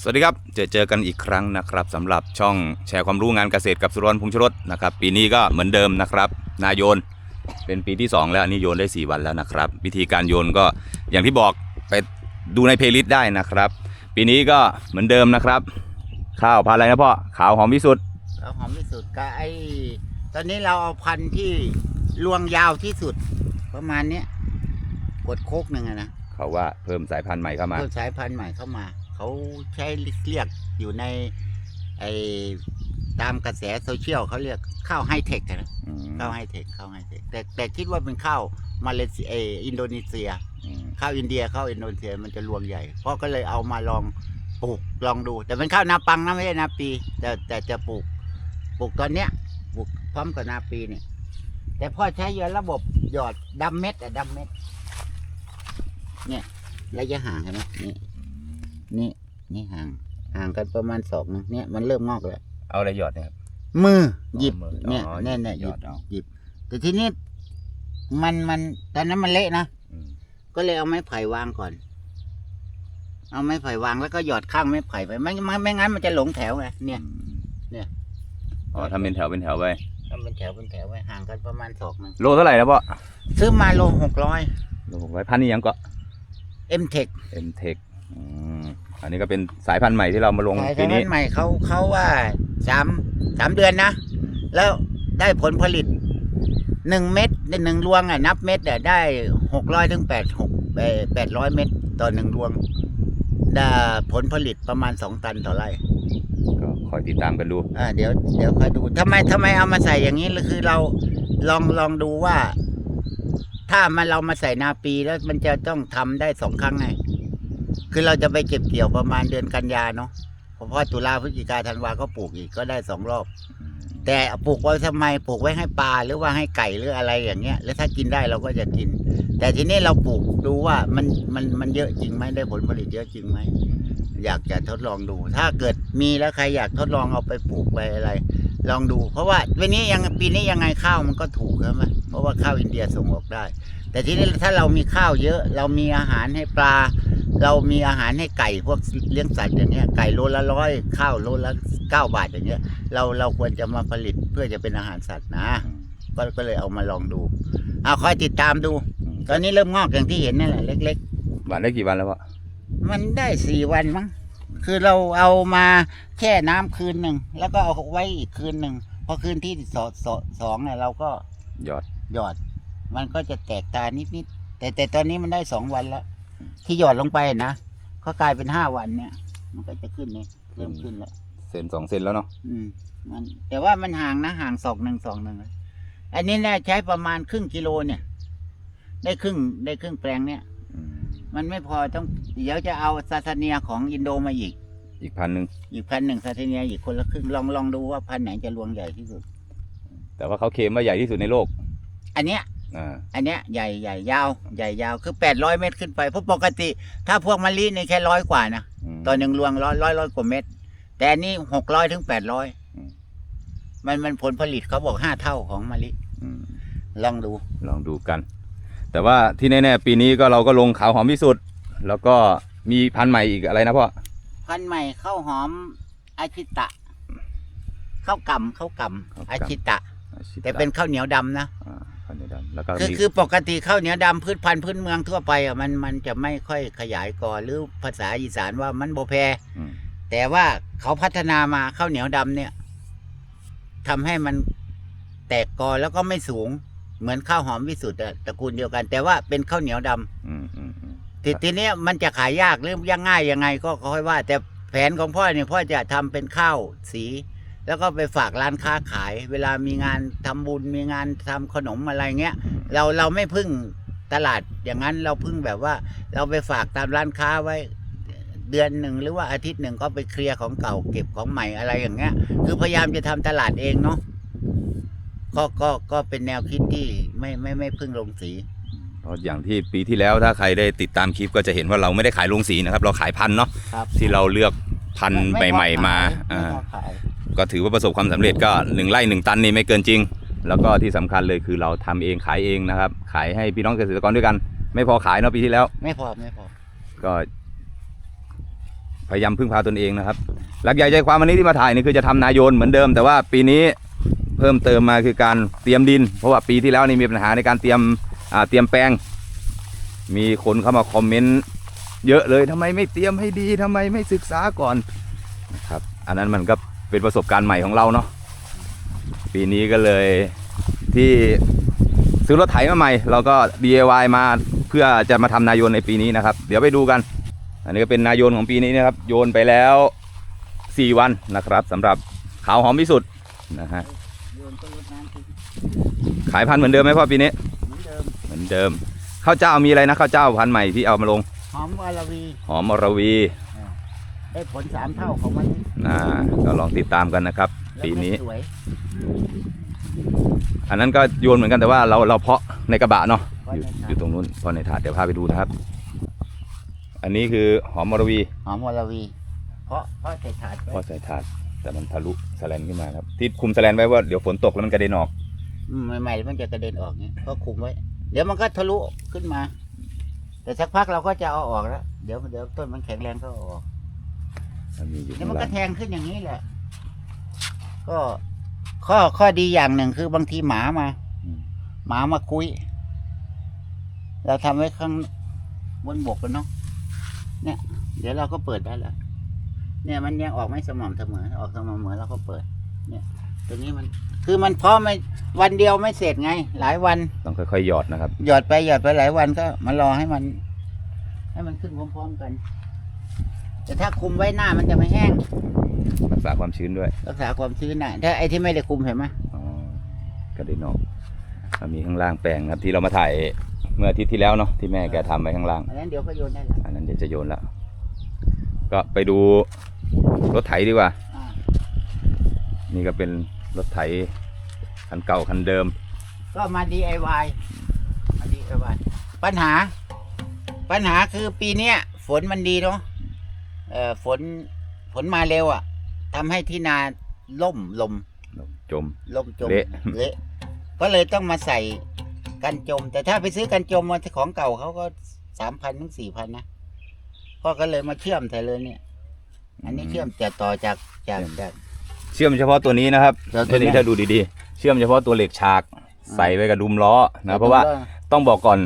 สวัสดีครับ เจอเจอกันอีกครั้งนะครับสำหรับช่องแชร์ความรู้งานเกษตรกับสุรนพงษ์ชรสนะครับ ปีนี้ก็เหมือนเดิมนะครับนายโยนเป็นปีที่ 2 แล้วอันนี้โยนได้ 4 วันแล้วนะครับ วิธีการโยนก็อย่างที่บอกไปดูในเพลย์ลิสต์ได้นะครับ ปีนี้ก็เหมือนเดิมนะครับ ข้าวพันธุ์อะไรนะพ่อขาวหอมที่สุดเราหอมที่สุดก็ไอ้ตอนนี้เราเอาพันธุ์ที่รวงยาวที่สุด ประมาณเนี้ยกดโคกหนึ่งอะนะเขาว่าเพิ่มสายพันธุ์ใหม่เข้ามา เพิ่มสายพันธุ์ใหม่เข้ามา เขาใช้เรียกอยู่ในไอ้ตามกระแสโซเชียลเขาเรียกข้าวไฮเทคนะอืมข้าวไฮเทคข้าวไฮเทคแต่แต่คิดว่าเป็นข้าวมาเลเซียเอออินโดนีเซีย อืมข้าวอินเดียข้าวอินโดนีเซียมันจะรวงใหญ่พ่อก็เลยเอามาลองปลูกลองดู แต่เป็นข้าวนาปังนะไม่ใช่นาปี แต่แต่จะปลูกปลูกตอนเนี้ยปลูกพร้อมกับนาปีเนี่ย แต่พ่อใช้เยอะระบบหยอดดำเม็ดอะดำเม็ด เนี่ยระยะห่างเห็นไหมนี่ นี่นี่ห่าง ห่างกันประมาณสองนึงเนี่ยมันเริ่มงอกแล้ว เอาอะไรหยอดเนี่ยครับ มือหยิบอ๋อมือเนี่ยอ๋อแน่แน่หหยยิอบดเอาหยิบ แต่ทีนี้มันมันตอนนั้นมันเละนะ อืมก็เลยเอาไม้ไผ่วางก่อน เอาไม้ไผ่วางแล้วก็หยอดข้างไม้ไผ่ไปไม่ไม่ไม่งั้นมันจะหลงแถวไงเนี่ย เนี่ย อ๋อทำเป็นแถวเป็นแถวไปทำเป็นแถวเป็นแถวไว้ห่างกันประมาณศอกหนึ่งโลเท่าไหร่นะพ่อซื้อมาโลหกร้อยโลหกร้อยพันนี่ยังก็เอ็มเทคเอ็มเทค อันนี้ก็เป็นสายพันธุ์ใหม่ที่เรามาลงขายปีทางนี้นั้นใหม่เขาเขาว่าสามสามเดือนนะ แล้วได้ผลผลิตหนึ่งเม็ดหนึ่งรวงอะนับเม็ดอะได้หกร้อยถึงแปดหกแปดร้อยเม็ดต่อหนึ่งรวง ได้ผลผลิตประมาณสองตันต่อไร่ก็คอยติดตามกันดู อ่าเดี๋ยวเดี๋ยวค่อยดูทำไมทำไมเอามาใส่อย่างนี้คือเราลองลองดูว่า ถ้ามันเรามาใส่นาปีแล้วมันจะต้องทำได้สองครั้งไง คือเราจะไปเก็บเกี่ยวประมาณเดือนกันยาเนาะเพราะว่าตุลาพฤศจิกาธันวาก็ปลูกอีกก็ได้สองรอบ แต่ปลูกไว้ทำไมปลูกไว้ให้ปลาหรือว่าให้ไก่หรืออะไรอย่างเงี้ย แล้วถ้ากินได้เราก็จะกิน แต่ทีนี้เราปลูกดูว่ามันมันมันเยอะจริงไหมได้ผลผลิตเยอะจริงไหมอยากจะทดลองดู ถ้าเกิดมีแล้วใครอยากทดลองเอาไปปลูกไปอะไร ลองดู เพราะว่าปีนี้ยังปีนี้ยังไงข้าวมันก็ถูกใช่ไหมเพราะว่าข้าวอินเดียส่งออกได้ แต่ทีนี้ถ้าเรามีข้าวเยอะ เรามีอาหารให้ปลา เรามีอาหารให้ไก่พวกเลี้ยงสัตว์อย่างเงี้ยไก่โลละร้อยข้าวโลละเก้าบาทอย่างเงี้ย เราเราควรจะมาผลิตเพื่อจะเป็นอาหารสัตว์นะ ก็ก็เลยเอามาลองดูเอาคอยติดตามดู ตอนนี้เริ่มงอกอย่างที่เห็นนั่นแหละเล็ก หวานได้กี่วันแล้วพ่อๆ มันได้สี่วันมั้งคือเราเอามาแช่น้ำคืนหนึ่งแล้วก็เอาไว้อีกคืนหนึ่งพอคืนที่สองสองสองเนี่ยเราก็หยอด หยอด มันก็จะแตกตานิดๆแต่แต่ตอนนี้มันได้สองวันแล้ว ที่หยอดลงไปนะก็กลายเป็นห้าวันเนี่ย มันก็จะขึ้นนี่เริ่มขึ้นแล้วเซนสองเซนแล้วเนาะอืมมันแต่ว่ามันห่างนะห่างศอกหนึ่งศอกหนึ่งเลยอันนี้น่าใช้ประมาณครึ่งกิโลเนี่ย ได้ครึ่งได้ครึ่งแปลงเนี่ยอืมมันไม่พอต้องเดี๋ยวจะเอาซาซาเนียของอินโดมาอีก อีกพันหนึ่งอีกพันหนึ่งซาซาเนียอีกคนละครึ่งลองลองดูว่าพันไหนจะรวงใหญ่ที่สุด แต่ว่าเขาเคลมว่าใหญ่ที่สุดในโลก อันเนี้ย อ่า อันเนี้ยใหญ่ใหญ่ยาวใหญ่ยาวคือแปดร้อยเมตรขึ้นไปเพราะปกติ ถ้าพวกมะลินี่แค่ร้อยกว่านะมต่อหนึ่งรวงร้อยร้อยร้อยกว่าเม็ดแต่อันนี้หกร้อยถึงแปดร้อยอืมมันมันผลผลิตเขาบอกห้าเท่าของมะลิอืมลองดูลองดูกัน แต่ว่าที่แน่ๆปีนี้ก็เราก็ลงขาวหอมที่สุด แล้วก็มีพันธุ์ใหม่อีกอะไรนะพ่อพันธุ์ใหม่ข้าวหอมอาชิตะข้าวกำข้าวกำอาชิตะ แต่เป็นข้าวเหนียวดำนะ อ่า ข้าวเหนียวดำแล้วก็คือมีคือปกติข้าวเหนียวดำพืชพันธุ์พื้นเมืองทั่วไปอะมันมันจะไม่ค่อยขยายกอหรือภาษาอีสานว่ามันโบแพมแต่ว่าเขาพัฒนามาข้าวเหนียวดำเนี่ยทำให้มันแตกกอแล้วก็ไม่สูง เหมือนข้าวหอมวิสุทธ์อะตระกูลเดียวกัน แต่ว่าเป็นข้าวเหนียวดำ อืมอืมอืมทีทีเนี้ยมันจะขายยากหรือยังง่ายยังไงก็ค่อยว่า แต่แผนของพ่อเนี่ยพ่อจะทำเป็นข้าวสี แล้วก็ไปฝากร้านค้าขาย เวลามีงานทำบุญมีงานทำขนมอะไรเงี้ยเราเราไม่พึ่งตลาดอย่างนั้นเราพึ่งแบบว่า เราไปฝากตามร้านค้าไว้เดือนหนึ่งหรือว่าอาทิตย์หนึ่งก็ไปเคลียร์ของเก่าเก็บของใหม่อะไรอย่างเงี้ย คือพยายามจะทำตลาดเองเนาะก็ก็ก็เป็นแนวคิดที่ไม่ไม่ไม่พึ่งลงสีเพราะอย่างที่ปีที่แล้วถ้าใครได้ติดตามคลิปก็จะเห็นว่าเราไม่ได้ขายลงสีนะครับ เราขายพันธุ์เนาะครับที่เราเลือกพันธุ์ใหม่ ๆ มาไอ่าพอขาย ก็ถือว่าประสบความสำเร็จก็หนึ่งไร่หนึ่งตันนี่ไม่เกินจริง แล้วก็ที่สำคัญเลยคือเราทำเองขายเองนะครับ ขายให้พี่น้องเกษตรกรด้วยกัน ไม่พอขายเนาะปีที่แล้ว ไม่พอไม่พอก็พยายามพึ่งพาตนเองนะครับ หลักใหญ่ใจความวันนี้ที่มาถ่ายนี่คือจะทำนาโยนเหมือนเดิม แต่ว่าปีนี้เพิ่มเติมมาคือการเตรียมดิน เพราะว่าปีที่แล้วนี่มีปัญหาในการเตรียมอ่าเตรียมแปลง มีคนเข้ามาคอมเมนต์เยอะเลยทำไมไม่เตรียมให้ดีทำไมไม่ศึกษาก่อนนะครับ อันนั้นมันก็ เป็นประสบการณ์ใหม่ของเราเนาะปีนี้ก็เลยที่ซื้อรถไถมาใหม่เราก็ DIY มาเพื่อจะมาทำนายนในปีนี้นะครับ เดี๋ยวไปดูกัน อันนี้ก็เป็นนายนของปีนี้นะครับ โยนไปแล้ว 4 วันนะครับสำหรับขาวหอมที่สุดนะฮะโยนก็ลดน้ำทิ้งขายพันธุ์เหมือนเดิมไหมพ่อปีนี้ เหมือนเดิมเหมือนเดิมข้าวเจ้ามีอะไรนะข้าวเจ้าพันธุ์ใหม่ที่เอามาลง หอมวาลาวี หอมอรวี ได้ผลสามเท่าของมันนี้อ่าก็ลองติดตามกันนะครับแล้วปีนี้สวยอันนั้นก็โยนเหมือนกันแต่ว่าเราเราเพาะในกระบะเนาะเพราะอยู่ในถาดอยู่ตรงนู้นเพอในถาดเดี๋ยวพาไปดูนะครับ อันนี้คือหอมอรวีหอมวาลาวี เพราะเพราะใส่ถาดไว้เพาะใส่ถาดแต่มันทะลุแสแลนขึ้นมาครับที่คุมแสแลนไว้ว่าเดี๋ยวฝนตกแล้วมันกระเด็นออก อืมใหม่ๆมันจะกระเด็นออกเนี่ยก็คุมไว้ เดี๋ยวมันก็ทะลุขึ้นมา แต่สักพักเราก็จะเอาออกแล้ว เดี๋ยวเดี๋ยวต้นมันแข็งแรงก็เอาออก มันมีอยู่เดี๋ยวข้างมันหก็ลังแทงขึ้นอย่างนี้แหละ ก็ ข้อข้อดีอย่างหนึ่งคือบางทีหมามา อืมหมามาคุย เราทำไว้ข้างบนบกกันเนาะ เนี่ย เดี๋ยวเราก็เปิดได้แล้ว เนี่ยมันยังออกไม่สม่ำเสมอ ออกสม่ำเสมอเราก็เปิด เนี่ยตัวนี้มัน คือมันเพราะไม่วันเดียวไม่เสร็จไง หลายวัน ต้องค่อยๆหยอดนะครับ หยอดไปหยอดไปหลายวันก็มารอให้มัน ให้มันขึ้นพร้อมๆกัน แต่ถ้าคุมไว้หน้ามันจะไม่แห้ง รักษาความชื้นด้วยรักษาความชื้นน่ะ ถ้าไอ้ที่ไม่ได้คุมเห็นไหมอ๋อกระเด็นออกแล้วมีข้างล่างแปลงครับที่เรามาถ่ายเมื่ออาทิตย์ที่แล้วเนาะที่แม่แกทำไว้ข้างล่าง อันนั้นเดี๋ยวก็โยนได้แล้วอันนั้นเดี๋ยวจะโยนแล้วก็ไปดูรถไถดีกว่า อ่านี่ก็เป็นรถไถคันเก่าคันเดิม ก็มา DIY มา DIY ปัญหา ปัญหาคือปีเนี้ยฝนมันดีเนาะ เอ่อฝนฝนมาเร็วอะทำให้ที่นาล่มลมจม ล่มจมเละ เละก็เลยต้องมาใส่กันจม แต่ถ้าไปซื้อกันจมมาของเก่าเขาก็สามพันถึงสี่พันนะพ่อก็เลยมาเชื่อมใส่เลยเนี่ย อันนี้เชื่อมแต่ต่อจากจากจาก เชื่อมเฉพาะตัวนี้นะครับแล้วตัวเนี้ยนี่ถ้าดูดีๆ เชื่อมเฉพาะตัวเหล็กฉากใส่ไว้กับดุมล้อนะเพราะว่าต้องบอกก่อน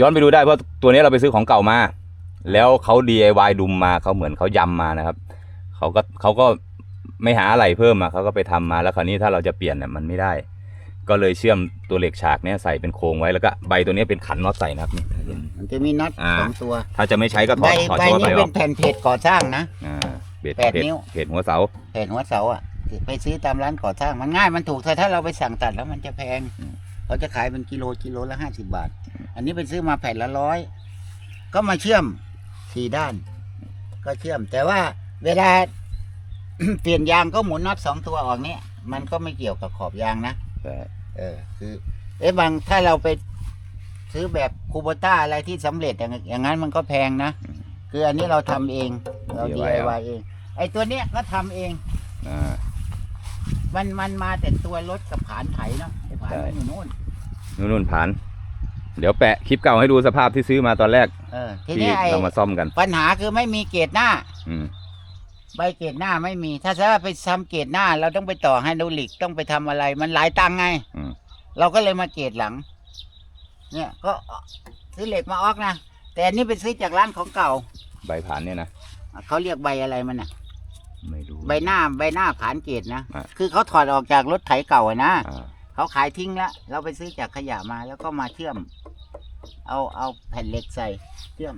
ย้อนไปดูได้เพราะตัวนี้เราไปซื้อของเก่ามา แล้วเขา DIY ดุมมาเขาเหมือนเขายำมานะครับเขาก็เขาก็ไม่หาอะไรเพิ่มมาเขาก็ไปทำมาแล้วคราวนี้ถ้าเราจะเปลี่ยนเนี่ยมันไม่ได้ ก็เลยเชื่อมตัวเหล็กฉากเนี้ยใส่เป็นโครงไว้แล้วก็ใบตัวเนี้ยเป็นขันน็อตใส่นะครับนี่ถ้าเห็นมันจะมีน็อตอ่าสองตัว ถ้าจะไม่ใช้ก็ถใบอดถอดใบเฉพาะนี้ใบอเป็อกนแผ่นเพจก่อสร้างนะอ่าเบ็ดแปดเบ็ดนิ้วเบ็ดหัวเสาแผ่นหัวเสาอะไปซื้อตามร้านก่อสร้างมันง่ายมันถูกแต่ถ้าเราไปสั่งตัดแล้วมันจะแพงอืมเขาจะขายเป็นกิโลกิโลละห้าสิบาท อันนี้ไปซื้อมาแผ่นละร้อยก็มาเชื่อม สี่ด้าน ก็เชื่อม แต่ว่าเวลา เปลี่ยนยางก็หมุนน็อตสองตัวออกเนี่ยมันก็ไม่เกี่ยวกับขอบยางนะแต่เออ คือเอ๊ะบางถ้าเราไปซื้อแบบคูโบต้าอะไรที่สำเร็จอย่างอย่างนั้นมันก็แพงนะ คืออันนี้เราทำเองเรา DIY เอง ไอ้ตัวเนี้ยก็ทำเองอ่ามันมันมาแต่ตัวรถกับผานไถเนาะไอ้ผานใช่มันอยู่โน่นนู่นๆผ่าน เดี๋ยวแปะคลิปเก่าให้ดูสภาพที่ซื้อมาตอนแรก เออทีที่นี้ไอ้เรามาซ่อมกัน ปัญหาคือไม่มีเกรดหน้า อืม ใบเกรดหน้าไม่มี ถ้าจะไปทำเกรดหน้า เราต้องไปต่อไฮดรอลิกต้องไปทำอะไร มันหลายตังค์ไง อืม เราก็เลยมาเกรดหลัง เนี่ยก็ซื้อเหล็กมาออกนะแต่อันนี้ไปซื้อจากร้านของเก่าใบผ่านเนี่ยนะ เขาเรียกใบอะไรมันอะ ไม่รู้ ใบหน้าใบหน้าผานเกรดนะอะ คือเขาถอดออกจากรถไถเก่าอะนะ อ่า เขาขายทิ้งแล้วเราไปซื้อจากขยะมาแล้วก็มาเชื่อม เอาเอาแผ่นเหล็กใส่เชื่อม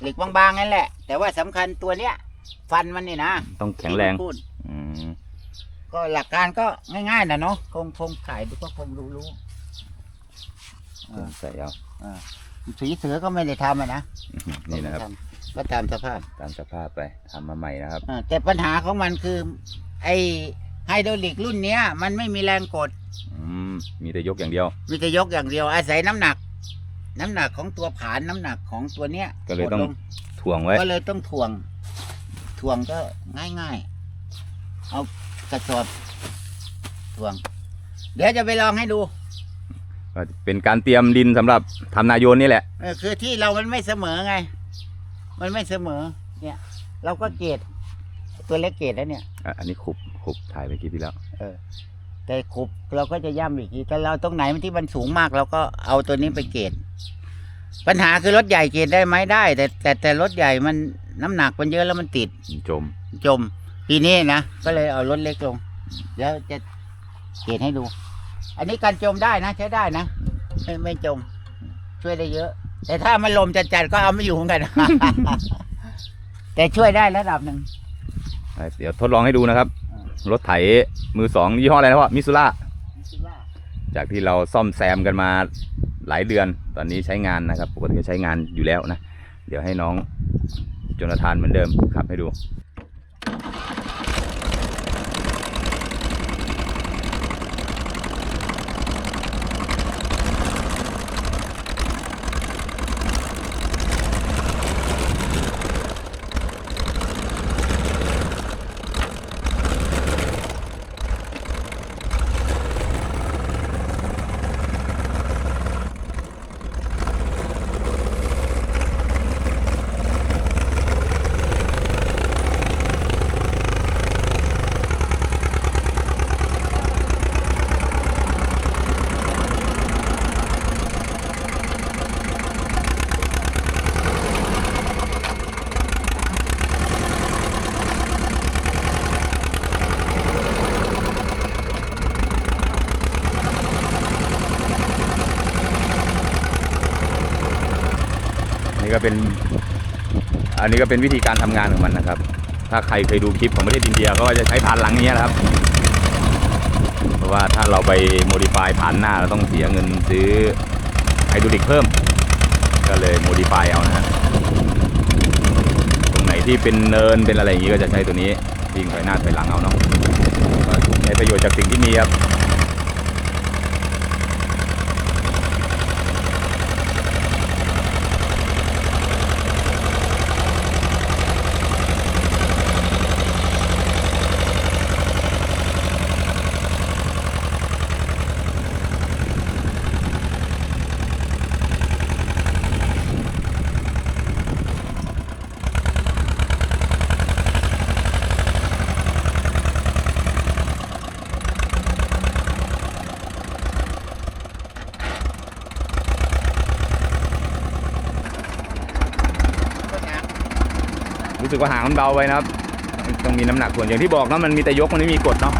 เหล็กบางๆนั่นแหละ แต่ว่าสำคัญตัวเนี้ย ฟันมันนี่นะต้องแข็งแรงที่ผมพูดอืมก็หลักการก็ง่ายๆนะเนาะคงคงขายดูก็คงรู้รู้เออใส่เอาเออสีเสือก็ไม่ได้ทำอะนะอื้อหือนี่นะครับ ก็ไม่ทำก็ตามสภาพ ตามสภาพไปทำมาใหม่นะครับเออแต่ปัญหาของมันคือ ไอ ไฮดรอลิกรุ่นเนี้ย มันไม่มีแรงกด อืมมีแต่ยกอย่างเดียว มีแต่ยกอย่างเดียว อาศัยน้ำหนัก น้ำหนักของตัวผานน้ำหนักของตัวเนี้ยก็เลยต้องกดถ่วงไว้ก็เลยต้องถ่วง ถ่วงก็ง่ายๆเอากระสอบถ่วง เดี๋ยวจะไปลองให้ดูก็เป็นการเตรียมดินสำหรับทำนาโยนนี่แหละ เออคือที่เรามันไม่เสมอไง มันไม่เสมอ เนี่ย เราก็เกรดตัวเล็กเกรดแล้วเนี่ย อะอันนี้ขุบ ขุบถ่ายไปคลิปที่แล้ว เออ แต่ขุบเราก็จะย่ำอีกทีแต่เราตรงไหนที่มันสูงมากเราก็เอาตัวนี้ไปเกรดปัญหาคือรถใหญ่เกรดได้ไหมได้ แต่แต่แต่รถใหญ่มันน้ำหนักมันเยอะแล้วมันติดจม จม ปีนี้นะก็เลยเอารถเล็กลง แล้วจะเกรดให้ดู อันนี้การจมได้นะ ใช้ได้นะไม่ไม่จม ช่วยได้เยอะ แต่ถ้ามันลมจัดๆก็เอาไม่อยู่เหมือนกัน แต่ช่วยได้ระดับหนึ่งอะเดี๋ยวทดลองให้ดูนะครับ รถไถมือสองยี่ห้ออะไรนะพ่อมิซูล่าจากที่เราซ่อมแซมกันมาหลายเดือน ตอนนี้ใช้งานนะครับ ปกติก็ใช้งานอยู่แล้วนะ เดี๋ยวให้น้องโจนาธานเหมือนเดิมขับให้ดู ก็เป็น อันนี้ก็เป็นวิธีการทำงานของมันนะครับ ถ้าใครเคยดูคลิปของประเทศอินเดียก็จะใช้ผ่านหลังอย่างเงี้นะครับ เพราะว่าถ้าเราไปโมดิฟายผ่านหน้าเราต้องเสียเงินซื้อไฮดรอลิกเพิ่ม ก็เลยโมดิฟายเอานะฮะตรงไหนที่เป็นเนินเป็นอะไรอย่างงี้ก็จะใช้ตัวนี้วิ่งถอยหน้าถอยหลังเอาเนาะใช้ประโยชน์จากสิ่งที่มีครับ รู้สึกว่าหางมันเบาไปนะครับต้องมีน้ำหนักส่วนอย่างที่บอกนะมันมีแต่ยกมันไม่มีกดเนาะ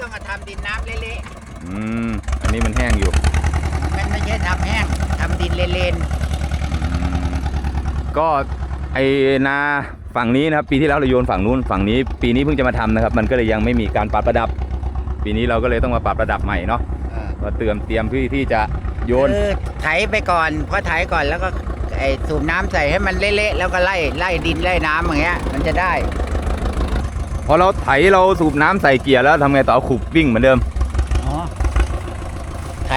ต้องมาทำดินน้ำเละ อืม อันนี้มันแห้งอยู่ ๆมันไม่ใช่ทำแห้งทำดินเลน ก็ ไอนาฝั่งนี้นะครับปีที่แล้วเราโยนฝั่งนู้นฝั่งนี้ ปีนี้เพิ่งจะมาทำนะครับ มันก็เลยยังไม่มีการปรับระดับ ปีนี้เราก็เลยต้องมาปรับระดับใหม่เนาะๆเออก็เตรียมเตรียมที่ที่จะโยนคือไถไปก่อนพอไถก่อนแล้วก็ไอ้สูบน้ำใส่ให้มันเละๆแล้วก็ไล่ไล่ดินไล่น้ำอย่างเงี้ย มันจะได้พอเราไถเราสูบน้ำใส่เกียร์แล้วทำไงต่อขุบวิ่งเหมือนเดิมอ๋อไถ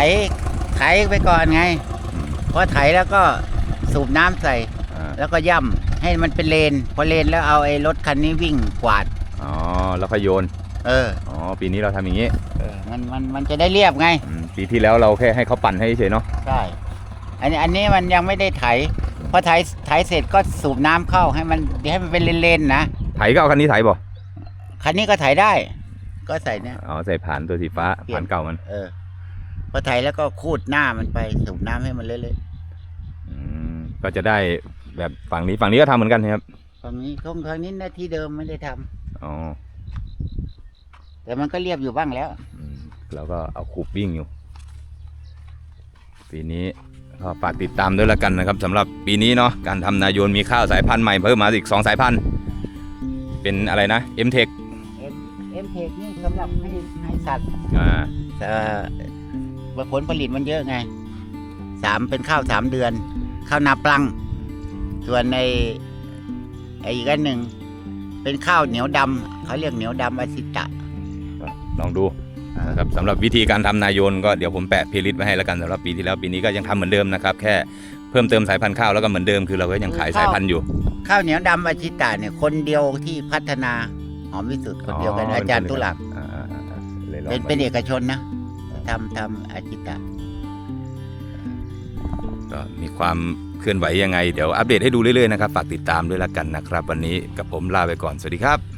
ไถไปก่อนไงพอไถแล้วก็สูบน้ำใส่อ่า แล้วก็ย่ำให้มันเป็นเลน พอเลนแล้วเอาไอ้รถคันนี้วิ่งกวาด อ๋อแล้วก็โยน เออ อ๋อปีนี้เราทำอย่างนี้เออมันมันมันจะได้เรียบไง อืมปีที่แล้วเราแค่ให้เขาปั่นให้เฉยๆเนาะใช่ อันนี้อันนี้มันยังไม่ได้ไถ พอไถไถเสร็จก็สูบน้ำเข้าให้มันให้มันเป็นเลนๆนะ ไถก็เอาคันนี้ไถบ่คันนี้ก็ไถได้ ก็ใส่เนี่ย อ๋อใส่ผ่านตัวสีฟ้าเปลี่ยน ผ่านเก่ามันเออ พอไถแล้วก็คูดหน้ามันไปสูบน้ำให้มันเละอืมก็จะได้ แบบฝั่งนี้ฝั่งนี้ก็ทำเหมือนกันใช่ไหมครับๆฝั่งนี้ของทางนี้หน้าที่เดิมไม่ได้ทำอ๋อแต่มันก็เรียบอยู่บ้างแล้ว อืมแล้วก็เอาคูบวิ่งอยู่ ปีนี้ก็ฝากติดตามด้วยละกันนะครับสำหรับปีนี้เนาะการทำนายนมีข้าวสายพันธุ์ใหม่เพิ่มมาอีก2สายพันธุ์เป็นอะไรนะ m t e c เอ็มเอ็มเทคนี่สำหรับให้ให้สัตว์อ่าเอ่อผลผลิตมันเยอะไงสามเป็นข้าวสามเดือน ข้าวนาปลัง ส่วนในไอ้อีกอันหนึ่งเป็นข้าวเหนียวดำเขาเรียกเหนียวดำอาซิตะลองดูนะครับสำหรับวิธีการทำนายโยนก็เดี๋ยวผมแปะเพลย์ลิสต์ไว้ให้แล้วกันสำหรับปีที่แล้วปีนี้ก็ยังทำเหมือนเดิมนะครับแค่เพิ่มเติมสายพันธุ์ข้าวแล้วก็เหมือนเดิมคือเราก็ยังขายสายพันธุ์อยู่ ข้าวเหนียวดำอาชิตะเนี่ยคนเดียวที่พัฒนาหอมวิสุทธ์คนเดียวกันอ๋ออาจารย์เป็นตุลักอ่าอ่าอ่าเลยลองเป็นมาเป็นเอกชนนะทำทำอาชิตะก็มีความ เคลื่อนไหวยังไง เดี๋ยวอัปเดตให้ดูเรื่อยๆนะครับ ฝากติดตามด้วยละกันนะครับ วันนี้กับผมลาไปก่อน สวัสดีครับ